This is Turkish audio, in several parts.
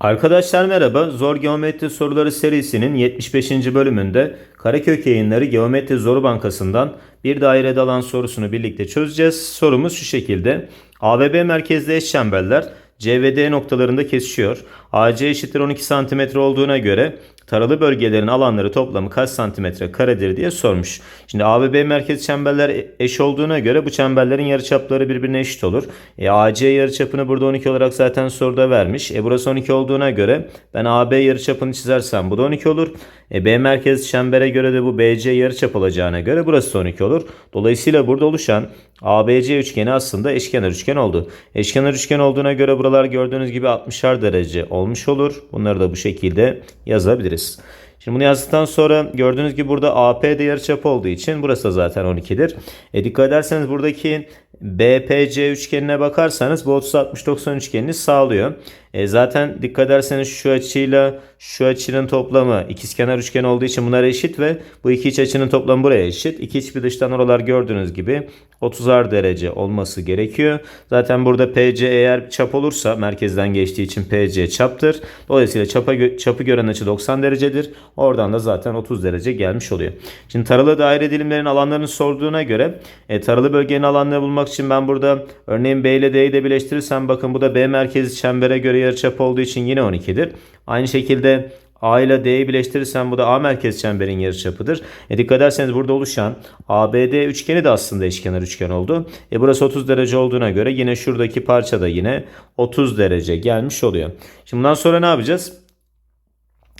Arkadaşlar merhaba. Zor Geometri Soruları serisinin 75. bölümünde Karakök Yayınları Geometri Zoru Bankası'ndan bir dairede alan sorusunu birlikte çözeceğiz. Sorumuz şu şekilde. ABB merkezli eşçemberler C ve D noktalarında kesişiyor. AC eşittir 12 cm olduğuna göre taralı bölgelerin alanları toplamı kaç santimetre karedir diye sormuş. Şimdi ABB merkez çemberler eş olduğuna göre bu çemberlerin yarıçapları birbirine eşit olur. E, AC yarıçapını burada 12 olarak zaten soruda vermiş. E, burası 12 olduğuna göre ben AB yarıçapını çizersem bu da 12 olur. E, B merkez çembere göre de bu BC yarıçap olacağına göre burası da 12 olur. Dolayısıyla burada oluşan ABC üçgeni aslında eşkenar üçgen oldu. Eşkenar üçgen olduğuna göre buralar gördüğünüz gibi 60'ar derece olmuş olur. Bunları da bu şekilde yazabiliriz. this Şimdi bunu yazdıktan sonra gördüğünüz gibi burada AP de yarıçap olduğu için burası da zaten 12'dir. E dikkat ederseniz buradaki BPC üçgenine bakarsanız bu 30-60-90 üçgenini sağlıyor. E zaten dikkat ederseniz şu açıyla şu açının toplamı ikizkenar üçgen olduğu için bunlar eşit ve bu iki iç açının toplamı buraya eşit. İki iç bir dıştan oralar gördüğünüz gibi 30'ar derece olması gerekiyor. Zaten burada PC eğer çap olursa merkezden geçtiği için PC çaptır. Dolayısıyla çapa, çapı gören açı 90 derecedir. Oradan da zaten 30 derece gelmiş oluyor. Şimdi taralı daire dilimlerin alanlarını sorduğuna göre e, taralı bölgenin alanlarını bulmak için ben burada örneğin B ile D'yi de birleştirirsem bakın bu da B merkezi çembere göre yarıçap olduğu için yine 12'dir. Aynı şekilde A ile D'yi birleştirirsem bu da A merkez çemberin yarıçapıdır. E dikkat ederseniz burada oluşan ABD üçgeni de aslında eşkenar üçgen oldu. E burası 30 derece olduğuna göre yine şuradaki parça da yine 30 derece gelmiş oluyor. Şimdi bundan sonra ne yapacağız?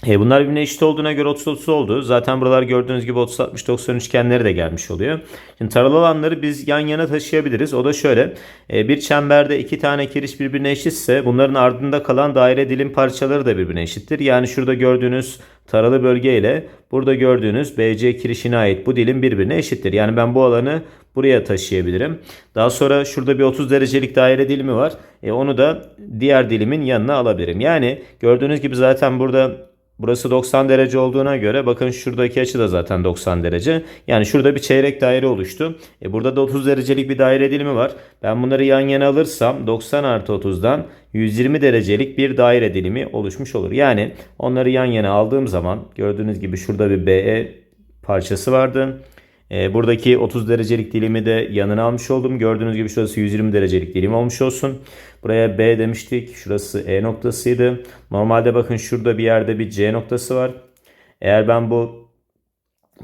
E bunlar birbirine eşit olduğuna göre 30-30 oldu. Zaten buralar gördüğünüz gibi 30-60-90 üçgenleri de gelmiş oluyor. Şimdi taralı alanları biz yan yana taşıyabiliriz. O da şöyle. E, bir çemberde iki tane kiriş birbirine eşitse bunların ardında kalan daire dilim parçaları da birbirine eşittir. Yani şurada gördüğünüz taralı bölge ile burada gördüğünüz BC kirişine ait bu dilim birbirine eşittir. Yani ben bu alanı buraya taşıyabilirim. Daha sonra şurada bir 30 derecelik daire dilimi var. E, onu da diğer dilimin yanına alabilirim. Yani gördüğünüz gibi zaten burada Burası 90 derece olduğuna göre bakın şuradaki açı da zaten 90 derece. Yani şurada bir çeyrek daire oluştu. E burada da 30 derecelik bir daire dilimi var. Ben bunları yan yana alırsam 90 artı 30'dan 120 derecelik bir daire dilimi oluşmuş olur. Yani onları yan yana aldığım zaman gördüğünüz gibi şurada bir BE parçası vardı. E, buradaki 30 derecelik dilimi de yanına almış oldum. Gördüğünüz gibi şurası 120 derecelik dilim olmuş olsun. Buraya B demiştik. Şurası E noktasıydı. Normalde bakın şurada bir yerde bir C noktası var. Eğer ben bu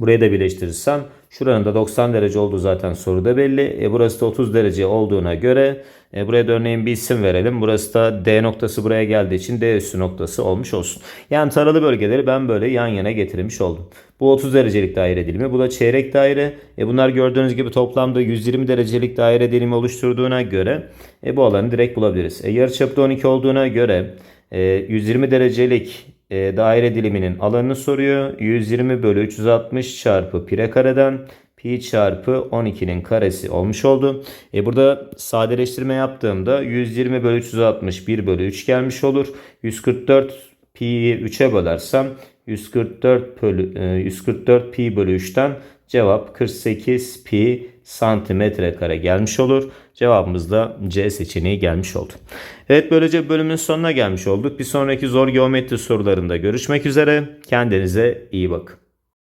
burayı da birleştirirsem şuranın da 90 derece olduğu zaten soruda belli. E, burası da 30 derece olduğuna göre e, buraya da örneğin bir isim verelim. Burası da D noktası buraya geldiği için D üssü noktası olmuş olsun. Yani taralı bölgeleri ben böyle yan yana getirmiş oldum. Bu 30 derecelik daire dilimi. Bu da çeyrek daire. E, bunlar gördüğünüz gibi toplamda 120 derecelik daire dilimi oluşturduğuna göre e, bu alanı direkt bulabiliriz. E, yarıçapı da 12 olduğuna göre e, 120 derecelik e, daire diliminin alanını soruyor. 120 bölü 360 çarpı pi kareden pi çarpı 12'nin karesi olmuş oldu. E burada sadeleştirme yaptığımda 120 bölü 360 1 bölü 3 gelmiş olur. 144 pi'yi 3'e bölersem 144 bölü, e, 144 pi bölü 3'ten cevap 48 pi santimetre kare gelmiş olur. Cevabımız da C seçeneği gelmiş oldu. Evet böylece bölümün sonuna gelmiş olduk. Bir sonraki zor geometri sorularında görüşmek üzere. Kendinize iyi bakın.